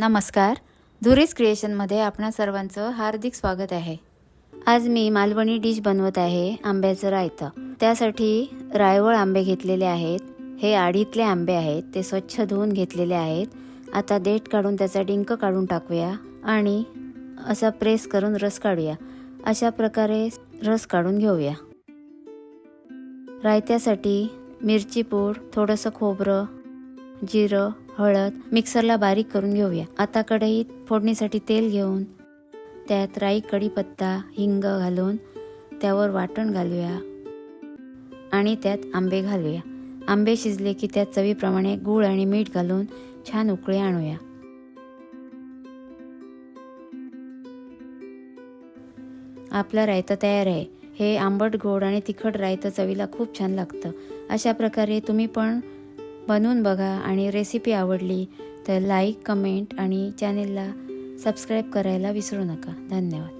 नमस्कार. धुरीज क्रिएशनमध्ये आपणा सर्वांचं हार्दिक स्वागत आहे. आज मी मालवणी डिश बनवत आहे आंब्याचं रायतं. त्यासाठी रायवळ आंबे घेतलेले आहेत. हे आडीतले आंबे आहेत. ते स्वच्छ धुवून घेतलेले आहेत. आता देठ काढून त्याचा डिंक काढून टाकूया आणि असा प्रेस करून रस काढूया. अशा प्रकारे रस काढून घेऊया. रायत्यासाठी मिरची पूड थोडंसं खोबरं जिरं हळद मिक्सरला बारीक करून घेऊया. आता कढईत फोडणीसाठी तेल घेऊन त्यात राई कढीपत्ता हिंग घालून त्यावर वाटण घालूया आणि त्यात आंबे घालूया. आंबे शिजले की त्यात चवीप्रमाणे गूळ आणि मीठ घालून छान उकळी आणूया. आपलं रायतं तयार आहे. हे आंबट गोड आणि तिखट रायतं चवीला खूप छान लागतं. अशा प्रकारे तुम्ही पण बनवून बघा आणि रेसिपी आवडली तर लाईक कमेंट आणि चॅनेलला सबस्क्राईब करायला विसरू नका. धन्यवाद.